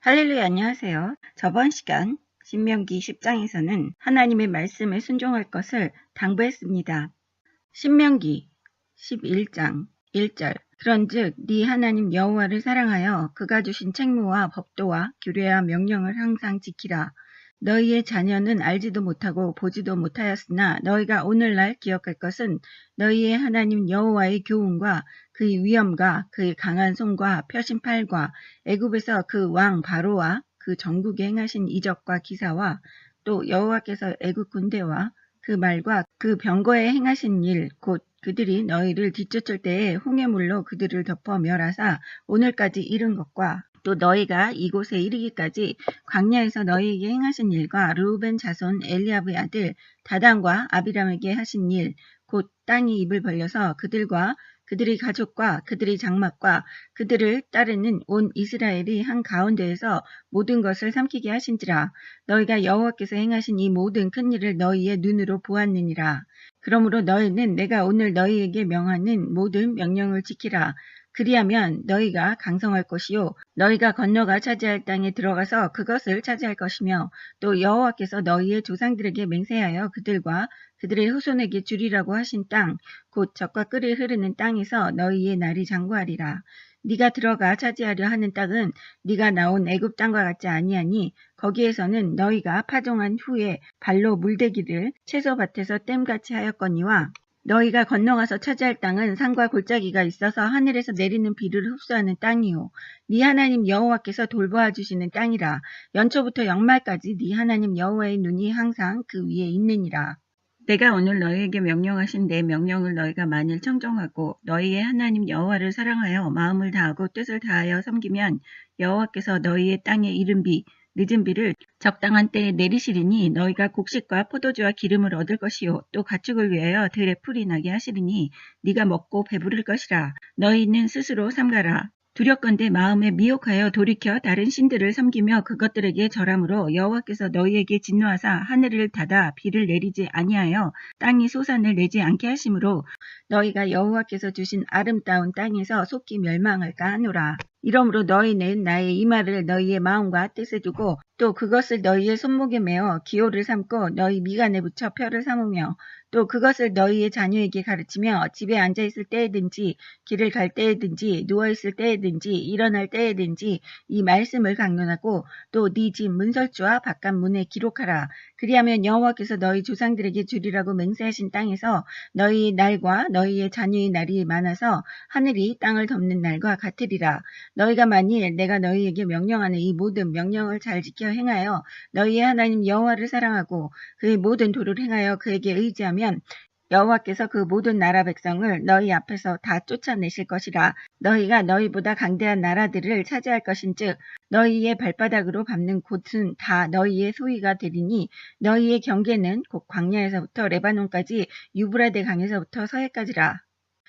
할렐루야 안녕하세요. 저번 시간 신명기 10장에서는 하나님의 말씀에 순종할 것을 당부했습니다. 신명기 11장 1절 그런즉 네 하나님 여호와를 사랑하여 그가 주신 책무와 법도와 규례와 명령을 항상 지키라. 너희의 자녀는 알지도 못하고 보지도 못하였으나 너희가 오늘날 기억할 것은 너희의 하나님 여호와의 교훈과 그의 위엄과 그의 강한 손과 펴신 팔과 애굽에서 그 왕 바로와 그 전국에 행하신 이적과 기사와 또 여호와께서 애굽 군대와 그 말과 그 병거에 행하신 일 곧 그들이 너희를 뒤쫓을 때에 홍해물로 그들을 덮어 멸하사 오늘까지 이른 것과 또 너희가 이곳에 이르기까지 광야에서 너희에게 행하신 일과 르우벤 자손 엘리아브의 아들 다단과 아비람에게 하신 일 곧 땅이 입을 벌려서 그들과 그들의 가족과 그들의 장막과 그들을 따르는 온 이스라엘이 한 가운데에서 모든 것을 삼키게 하신지라. 너희가 여호와께서 행하신 이 모든 큰 일을 너희의 눈으로 보았느니라 그러므로 너희는 내가 오늘 너희에게 명하는 모든 명령을 지키라. 그리하면 너희가 강성할 것이요. 너희가 건너가 차지할 땅에 들어가서 그것을 차지할 것이며 또 여호와께서 너희의 조상들에게 맹세하여 그들과 그들의 후손에게 주리라고 하신 땅 곧 적과 끓이 흐르는 땅에서 너희의 날이 장구하리라 네가 들어가 차지하려 하는 땅은 네가 나온 애굽 땅과 같지 아니하니 거기에서는 너희가 파종한 후에 발로 물대기를 채소밭에서 땜같이 하였거니와 너희가 건너가서 차지할 땅은 산과 골짜기가 있어서 하늘에서 내리는 비를 흡수하는 땅이요. 네 하나님 여호와께서 돌보아 주시는 땅이라. 연초부터 영말까지 네 하나님 여호와의 눈이 항상 그 위에 있느니라 내가 오늘 너희에게 명령하신 내 명령을 너희가 만일 청정하고 너희의 하나님 여호와를 사랑하여 마음을 다하고 뜻을 다하여 섬기면 여호와께서 너희의 땅에 이른 비 늦은 비를 적당한 때에 내리시리니 너희가 곡식과 포도주와 기름을 얻을 것이요 또 가축을 위하여 들에 풀이 나게 하시리니 네가 먹고 배부를 것이라. 너희는 스스로 삼가라 두렵건대 마음에 미혹하여 돌이켜 다른 신들을 섬기며 그것들에게 절함으로 여호와께서 너희에게 진노하사 하늘을 닫아 비를 내리지 아니하여 땅이 소산을 내지 않게 하심으로 너희가 여호와께서 주신 아름다운 땅에서 속히 멸망할까 하노라. 이러므로 너희는 나의 이 말을 너희의 마음과 뜻에 두고 또 그것을 너희의 손목에 메어 기호를 삼고 너희 미간에 붙여 표를 삼으며 또 그것을 너희의 자녀에게 가르치며 집에 앉아 있을 때에든지 길을 갈 때에든지 누워 있을 때에든지 일어날 때에든지 이 말씀을 강론하고 또 네 집 문설주와 바깥 문에 기록하라. 그리하면 여호와께서 너희 조상들에게 주리라고 맹세하신 땅에서 너희의 날과 너희의 자녀의 날이 많아서 하늘이 땅을 덮는 날과 같으리라. 너희가 만일 내가 너희에게 명령하는 이 모든 명령을 잘 지켜 행하여 너희의 하나님 여호와를 사랑하고 그의 모든 도를 행하여 그에게 의지하면 여호와께서 그 모든 나라 백성을 너희 앞에서 다 쫓아내실 것이라. 너희가 너희보다 강대한 나라들을 차지할 것인즉 너희의 발바닥으로 밟는 곳은 다 너희의 소유가 되리니 너희의 경계는 곧 광야에서부터 레바논까지 유브라데 강에서부터 서해까지라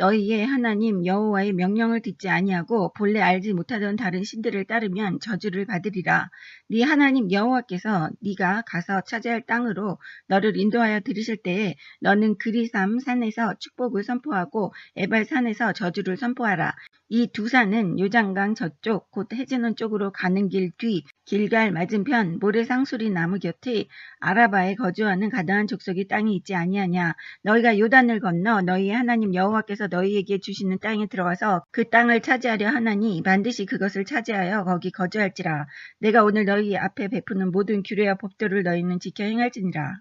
너희의 하나님 여호와의 명령을 듣지 아니하고 본래 알지 못하던 다른 신들을 따르면 저주를 받으리라. 네 하나님 여호와께서 네가 가서 차지할 땅으로 너를 인도하여 들으실 때에 너는 그리삼 산에서 축복을 선포하고 에발 산에서 저주를 선포하라. 이 두 산은 요장강 저쪽 곧 해지는 쪽으로 가는 길 뒤 길갈 맞은편 모래상수리 나무 곁에 아라바에 거주하는 가다한 족속이 땅이 있지 아니하냐. 너희가 요단을 건너 너희의 하나님 여호와께서 너희에게 주시는 땅에 들어가서 그 땅을 차지하려 하나니 반드시 그것을 차지하여 거기 거주할지라. 내가 오늘 너희 앞에 베푸는 모든 규례와 법도를 너희는 지켜 행할지니라.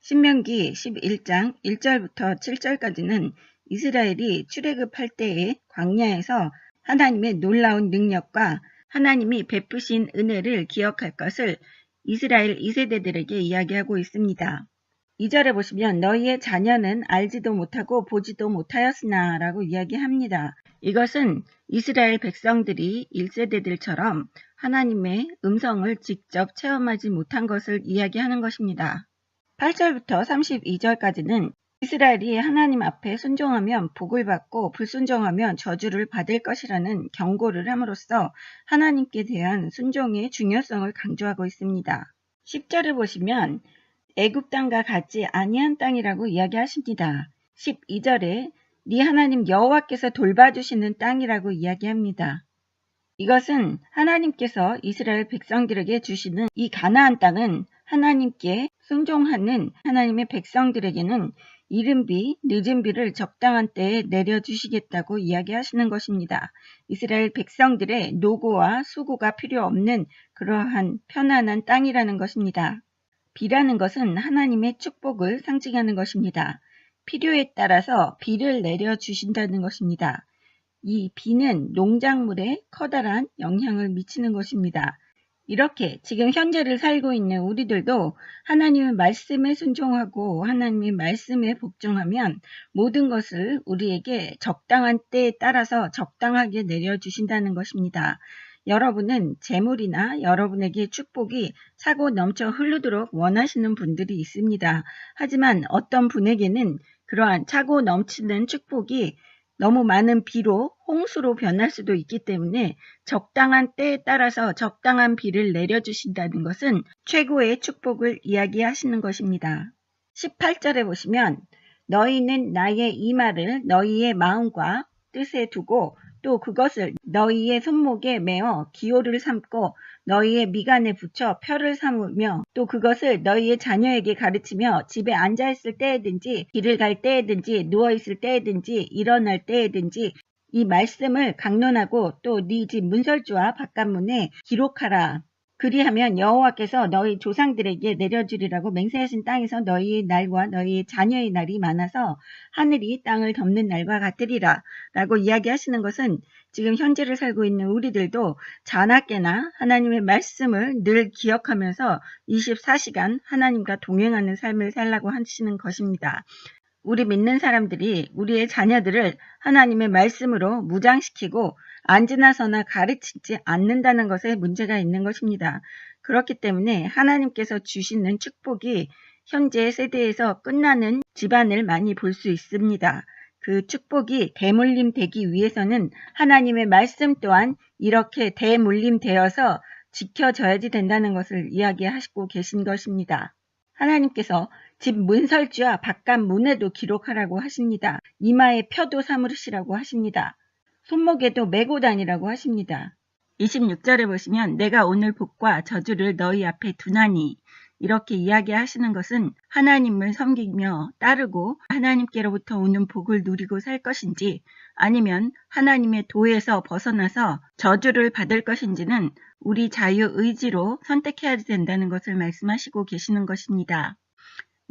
신명기 11장 1절부터 7절까지는 이스라엘이 출애굽할 때에 광야에서 하나님의 놀라운 능력과 하나님이 베푸신 은혜를 기억할 것을 이스라엘 2세대들에게 이야기하고 있습니다. 2절에 보시면 너희의 자녀는 알지도 못하고 보지도 못하였으나 라고 이야기합니다. 이것은 이스라엘 백성들이 1세대들처럼 하나님의 음성을 직접 체험하지 못한 것을 이야기하는 것입니다. 8절부터 32절까지는 이스라엘이 하나님 앞에 순종하면 복을 받고 불순종하면 저주를 받을 것이라는 경고를 함으로써 하나님께 대한 순종의 중요성을 강조하고 있습니다. 10절을 보시면 애굽 땅과 같지 아니한 땅이라고 이야기하십니다. 12절에 네 하나님 여호와께서 돌봐주시는 땅이라고 이야기합니다. 이것은 하나님께서 이스라엘 백성들에게 주시는 이 가나안 땅은 하나님께 순종하는 하나님의 백성들에게는 이른 비, 늦은 비를 적당한 때에 내려주시겠다고 이야기하시는 것입니다. 이스라엘 백성들의 노고와 수고가 필요 없는 그러한 편안한 땅이라는 것입니다. 비라는 것은 하나님의 축복을 상징하는 것입니다. 필요에 따라서 비를 내려주신다는 것입니다. 이 비는 농작물에 커다란 영향을 미치는 것입니다. 이렇게 지금 현재를 살고 있는 우리들도 하나님의 말씀에 순종하고 하나님의 말씀에 복종하면 모든 것을 우리에게 적당한 때에 따라서 적당하게 내려주신다는 것입니다. 여러분은 재물이나 여러분에게 축복이 차고 넘쳐 흐르도록 원하시는 분들이 있습니다. 하지만 어떤 분에게는 그러한 차고 넘치는 축복이 너무 많은 비로 홍수로 변할 수도 있기 때문에 적당한 때에 따라서 적당한 비를 내려주신다는 것은 최고의 축복을 이야기하시는 것입니다. 18절에 보시면 너희는 나의 이 말을 너희의 마음과 뜻에 두고 또 그것을 너희의 손목에 메어 기호를 삼고 너희의 미간에 붙여 표를 삼으며 또 그것을 너희의 자녀에게 가르치며 집에 앉아 있을 때에든지 길을 갈 때에든지 누워 있을 때에든지 일어날 때에든지 이 말씀을 강론하고 또 네 집 문설주와 바깥문에 기록하라. 그리하면 여호와께서 너희 조상들에게 내려주리라고 맹세하신 땅에서 너희의 날과 너희의 자녀의 날이 많아서 하늘이 땅을 덮는 날과 같으리라 라고 이야기하시는 것은 지금 현재를 살고 있는 우리들도 자나깨나 하나님의 말씀을 늘 기억하면서 24시간 하나님과 동행하는 삶을 살라고 하시는 것입니다. 우리 믿는 사람들이 우리의 자녀들을 하나님의 말씀으로 무장시키고 앉으나서나 가르치지 않는다는 것에 문제가 있는 것입니다. 그렇기 때문에 하나님께서 주시는 축복이 현재 세대에서 끝나는 집안을 많이 볼 수 있습니다. 그 축복이 대물림 되기 위해서는 하나님의 말씀 또한 이렇게 대물림 되어서 지켜져야지 된다는 것을 이야기하시고 계신 것입니다. 하나님께서 집 문설주와 바깥 문에도 기록하라고 하십니다. 이마에 표도 삼으시라고 하십니다. 손목에도 메고 다니라고 하십니다. 26절에 보시면 내가 오늘 복과 저주를 너희 앞에 두나니 이렇게 이야기하시는 것은 하나님을 섬기며 따르고 하나님께로부터 오는 복을 누리고 살 것인지 아니면 하나님의 도에서 벗어나서 저주를 받을 것인지는 우리 자유 의지로 선택해야 된다는 것을 말씀하시고 계시는 것입니다.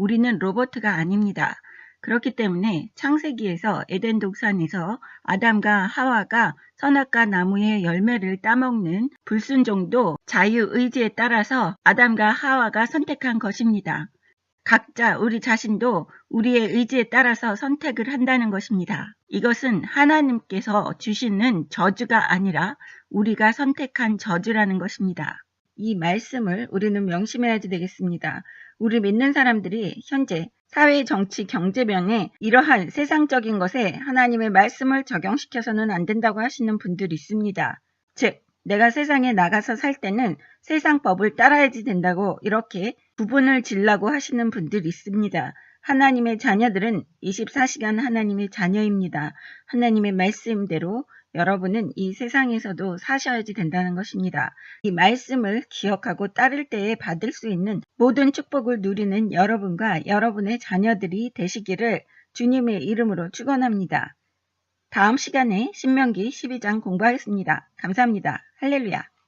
우리는 로버트가 아닙니다. 그렇기 때문에 창세기에서 에덴 동산에서 아담과 하와가 선악과 나무의 열매를 따먹는 불순종도 자유의지에 따라서 아담과 하와가 선택한 것입니다. 각자 우리 자신도 우리의 의지에 따라서 선택을 한다는 것입니다. 이것은 하나님께서 주시는 저주가 아니라 우리가 선택한 저주라는 것입니다. 이 말씀을 우리는 명심해야지 되겠습니다. 우리 믿는 사람들이 현재 사회, 정치, 경제 면에 이러한 세상적인 것에 하나님의 말씀을 적용시켜서는 안 된다고 하시는 분들이 있습니다. 즉, 내가 세상에 나가서 살 때는 세상 법을 따라야지 된다고 이렇게 구분을 질라고 하시는 분들이 있습니다. 하나님의 자녀들은 24시간 하나님의 자녀입니다. 하나님의 말씀대로 여러분은 이 세상에서도 사셔야지 된다는 것입니다. 이 말씀을 기억하고 따를 때에 받을 수 있는 모든 축복을 누리는 여러분과 여러분의 자녀들이 되시기를 주님의 이름으로 축원합니다. 다음 시간에 신명기 12장 공부하겠습니다. 감사합니다. 할렐루야.